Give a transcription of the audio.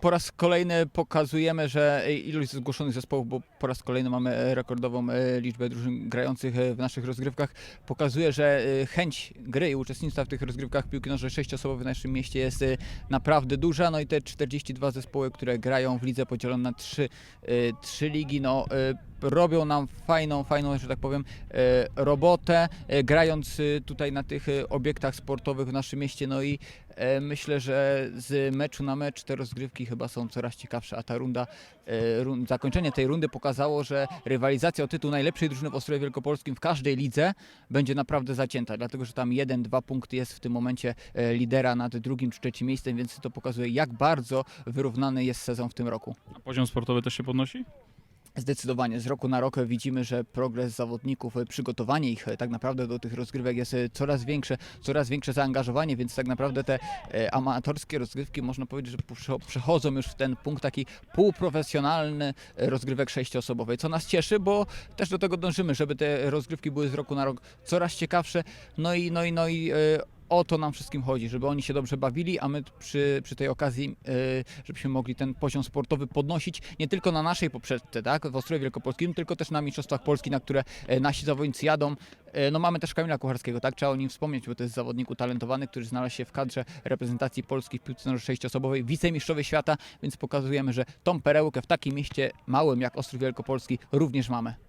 po raz kolejny pokazujemy, że ilość zgłoszonych zespołów, bo po raz kolejny mamy rekordową e, liczbę drużyn grających e, w naszych rozgrywkach, pokazuje, że e, chęć gry i uczestnictwa w tych rozgrywkach piłki nożnej sześciosobowej w naszym mieście jest naprawdę duża. No i te 42 zespoły, które grają w lidze podzielone na trzy, trzy ligi, no robią nam fajną, fajną, że tak powiem, e, robotę, e, grając e, tutaj na tych obiektach sportowych w naszym mieście. No i myślę, że z meczu na mecz te rozgrywki chyba są coraz ciekawsze, a ta runda, run, zakończenie tej rundy pokazało, że rywalizacja o tytuł najlepszej drużyny w Ostrowie Wielkopolskim w każdej lidze będzie naprawdę zacięta, dlatego że tam jeden, dwa punkty jest w tym momencie lidera nad drugim czy trzecim miejscem, więc to pokazuje, jak bardzo wyrównany jest sezon w tym roku. A poziom sportowy też się podnosi? Zdecydowanie. Z roku na rok widzimy, że progres zawodników, e, przygotowanie ich e, tak naprawdę do tych rozgrywek jest e, coraz większe, coraz większe zaangażowanie, więc tak naprawdę te amatorskie rozgrywki można powiedzieć, że prze- przechodzą już w ten punkt taki półprofesjonalny rozgrywek sześcioosobowej, co nas cieszy, bo też do tego dążymy, żeby te rozgrywki były z roku na rok coraz ciekawsze. No i, no i, no i o to nam wszystkim chodzi, żeby oni się dobrze bawili, a my przy, przy tej okazji, e, żebyśmy mogli ten poziom sportowy podnosić nie tylko na naszej poprzedce, tak, w Ostrowie Wielkopolskim, tylko też na Mistrzostwach Polski, na które e, nasi zawodnicy jadą. E, No mamy też Kamila Kucharskiego, tak, trzeba o nim wspomnieć, bo to jest zawodnik utalentowany, który znalazł się w kadrze reprezentacji Polski w piłce nożnej sześciosobowej, wicemistrzowie świata, więc pokazujemy, że tą perełkę w takim mieście małym jak Ostrów Wielkopolski również mamy.